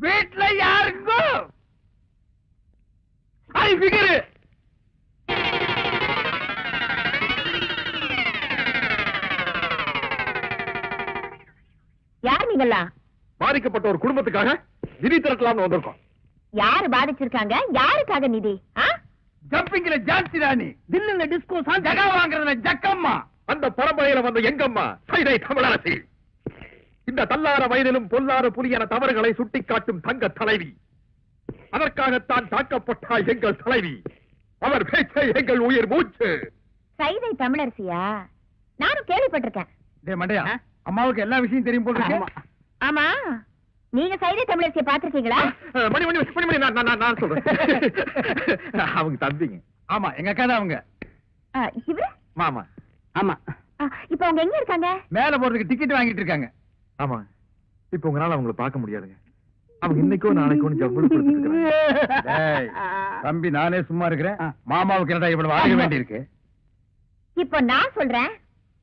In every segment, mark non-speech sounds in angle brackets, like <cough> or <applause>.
வீட்டுல யாருங்கோ ஐ ஃபிகர் யார் நீங்களா பாதிக்கப்பட்ட ஒரு குடும்பத்துக்காக நிதி திரட்டலாம்னு வந்திருக்கோம். யாரு பாதிச்சிருக்காங்க? யாருக்காக நிதி? ஜம்பிங்ல ஜான்சி ராணி தில்லுல டிஸ்கோ ஜகா வாங்குறதுல ஜக்கம்மா. அந்த பரம்பரையில வந்த எங்கம்மா? சைதை தமிழரசி. இந்த தள்ளார வயதிலும் பொல்லாத புலியன தவறுகளை சுட்டிக்காட்டும் தங்க தலைவி. அதற்காகத்தான் தாக்கப்பட்டால் எங்கள் தலைவி. அவர் பேச்சை எங்கள் உயிர் மூச்சு. சைதை தமிழரசியா? நானும் கேள்விப்பட்டிருக்கேன். டே மண்டையா அம்மாவுக்கு எல்லா விஷயம் தெரியும் போல ஆமா. நீங்க சைதை தமிழரசியை பாத்திருக்கீங்களா மணி மணி மணி மணி நான் நான், சொல்றேன். அவங்க தம்பிங்க. ஆமா எங்க அக்கா தான் அவங்க. இவரு? மாமா. ஆமா. இப்ப அவங்க எங்க இருக்காங்க? மேல போறதுக்கு டிக்கெட் வாங்கிட்டு இருக்காங்க. ஆமா இப்ப உங்களால அவங்கள பார்க்க முடியாதுங்க. அவங்க இன்னைக்கோ நாளைக்கோ ஜவ்வளவு தம்பி நானே சும்மா இருக்கிறேன். மாமாவுக்கு என்னடா இவ்வளவு வாங்க வேண்டியிருக்கு? இப்போ நான் சொல்றேன்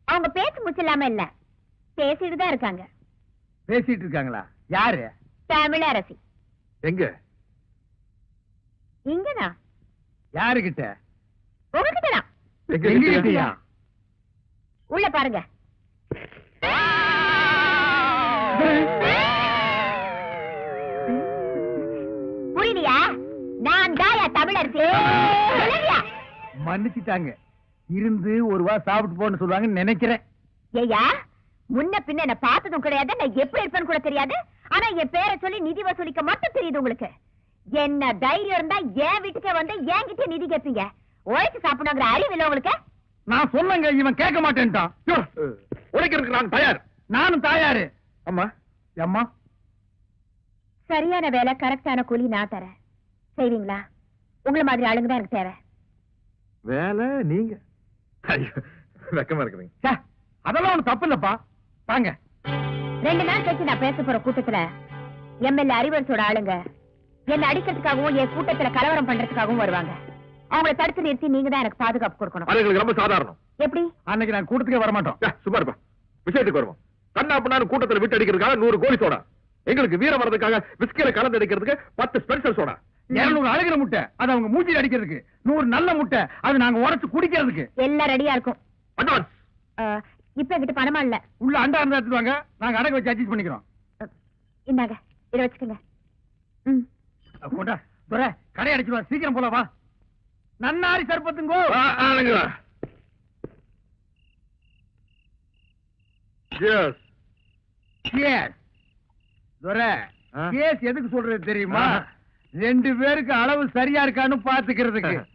அவங்க பேச்சு முச்சில்லாம இல்ல. பேசிட்டு தான் இருக்காங்க. பேசிட்டு இருக்காங்களா? யாரு? தமிழரசி. எங்க? இங்கதான். யாருகிட்ட? உங்ககிட்ட தான் எங்க எங்க கிட்டயா? கிட்டயா? உள்ள பாருங்க. புரியலையா நான் தாயா தமிழரசி? மன்னிச்சிட்டாங்க. இருந்து ஒரு வா சாப்பிட்டு போன்னு சொல்லுவாங்கன்னு நினைக்கிறேன். ஏய்யா முன்ன பின்ன என்ன பார்த்ததும் கிடையாது நான் எப்படி இருப்பேன்னு கூட தெரியாது. ஆனா என் பேரை சொல்லி நிதி வசூலிக்க மட்டும் தெரியுது உங்களுக்கு. என்ன தைரியம் இருந்தா என் வீட்டுக்கே வந்து என்கிட்ட நிதி கேட்பீங்க. உழைச்சு சாப்பிடணுங்கிற அறிவு இல்ல உங்களுக்கு? நான் சொன்னங்க இவன் கேட்க மாட்டேன்ட்டான். உழைக்கிறதுக்கு நான் தயார். நானும் தாயாரு. அம்மா அம்மா சரியான வேலை கரெக்டான கூலி நான் தரேன். செய்வீங்களா? உங்களை மாதிரி ஆளுங்க தான் எனக்கு தேவை. வேலை நீங்க. ஐயோ, வெக்கமா இருக்குதுங்க அதெல்லாம் ஒண்ணு தப்பு இல்லப்பா. வாங்க. ரெண்டு நாள் கழிச்சு நான் பேச போற கூட்டத்துல எம்எல்ஏ அறிவரசோட ஆளுங்க என்ன அடிக்கிறதுக்காகவும் என் கூட்டத்துல கலவரம் பண்றதுக்காகவும் வருவாங்க. அவங்கள தடுத்து நிறுத்தி நீங்க தான் எனக்கு பாதுகாப்பு கொடுக்கணும். அது எங்களுக்கு ரொம்ப சாதாரணம். எப்படி? அன்னைக்கு நான் கூட்டத்துக்கே வர மாட்டோம் யா, சும்மா இருப்பா. விஷயத்துக்கு வருவோம். கண்ணா பண்ணாரு கூட்டத்துல விட்டு அடிக்கிறதுக்காக நூறு கோழி சோடா. எங்களுக்கு வீரம் வர்றதுக்காக விஸ்கில கலந்து அடிக்கிறதுக்கு பத்து ஸ்பெஷல் சோடா. இருநூறு அழுகிற முட்டை அது அவங்க மூஞ்சில அடிக்கிறதுக்கு. நூறு நல்ல முட்டை அது நாங்க உடைச்சு குடிக்கிறதுக்கு. எல்லாம் ரெடியா இருக்கும். அட்வான்ஸ். இப்ப என்கிட்ட பணமா இல்ல? உள்ள அண்டா இருந்தா எடுத்துட்டு வாங்க. நாங்க அடகு வச்சு அட்ஜஸ்ட் பண்ணிக்கிறோம். இந்தாங்க இத வச்சுக்கோங்க. ம். கொண்டா துரை கடை அடிச்சுடுவா சீக்கிரம் போல வா. நன்னாரி சர்பத்துங்கோ. எஸ் கேஸ் துரை ஆ? கேஸ். எதுக்கு சொல்றது தெரியுமா. ரெண்டு பேருக்கு அளவு சரியா இருக்கான்னு பாத்துக்கிறதுக்கு.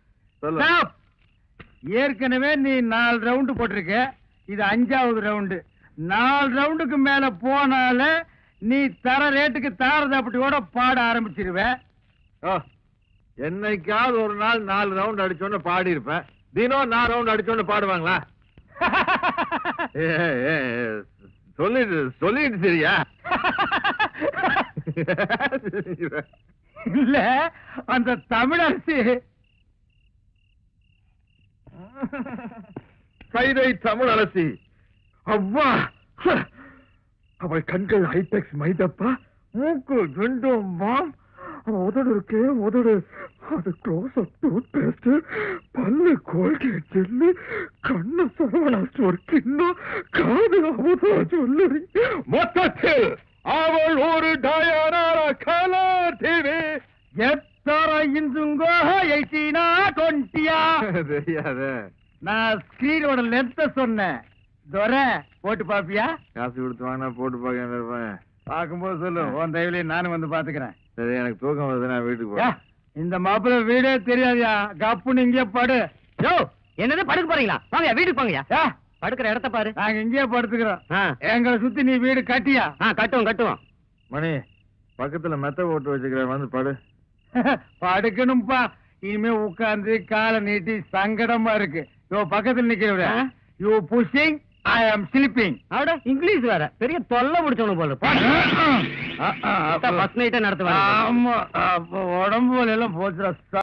ஏற்கனவே நீ நாலு ரவுண்டு போட்டிருக்க. இது அஞ்சாவது ரவுண்டு. நாலு ரவுண்டுக்கு மேல போனால நீ தர ரேட்டுக்கு தாரதப்பட்டியோட பாட ஆரம்பிச்சிருவ. என்னைக்காவது ஒரு நாள் நாலு ரவுண்ட் அடிச்சோன்னு பாடி இருப்பேன் தினம் நாலு ரவுண்ட் அடிச்சோன்னு பாடுவாங்களா? <laughs> சொல்லிடு சொல்லிடு சரியா? இல்ல அந்த தமிழரசி. கைதை தமிழ் அரசி அவ்வா! அவள் கண்கள் ஹைடெக்ஸ் மைதப்பா மூக்கு ரெண்டும் மாம் அவன் உதடு இருக்கே உதடு. அது க்ளோஸ் அப் டூத் பேஸ்ட் பல்லு கோல்கேட் ஜெல்லு கண்ணு சரவணா ஸ்டோர் கிண்ணம் காது அமுதா சொல்லி. மொத்தத்தில் அவள் ஒரு டயனாரா கலர் டிவி எத்தர இந்துங்கோ எயிட்டீனா டுவெண்ட்டியா தெரியாத. நான் ஸ்கிரீனோட லென்த்த சொன்னேன். துரை போட்டு பாப்பியா? காசு கொடுத்து வாங்கினா போட்டு பார்க்க இருப்பேன் பார்க்கும்போது சொல்லு. உன் தயவுலயே நானும் வந்து பாத்துக்கிறேன் சரி எனக்கு தூக்கம் வருது நான் வீட்டுக்கு போறேன் இந்த மாப்பிள்ள வீடே தெரியாதுயா. கப்புன்னு இங்கே படு. யோ என்னது? படுக்க போறீங்களா? வாங்க வீட்டுக்கு போங்கயா படுக்கிற இடத்த பாரு. நாங்க இங்கேயே படுத்துக்கிறோம். ஆ. எங்களை சுத்தி நீ வீடு கட்டியா? ஆ கட்டுவோம் கட்டுவோம். மணி பக்கத்துல மெத்த போட்டு வச்சுக்கிறேன். வந்து படு. <laughs> படுக்கணும்பா. இனிமே உட்கார்ந்து காலை நீட்டி சங்கடமா இருக்கு. யோ பக்கத்துல நிக்கிறவர. ஆ? You pushing. ஐ ஆம் ஸ்லீப்பிங் அவட இங்கிலீஷ் வேற. பெரிய தொல்லை முடிச்சவனு போல ஃபர்ஸ்ட் நைட்டே நடத்துவாங்க ஆமா உடம்பு எல்லாம் போச்சுடா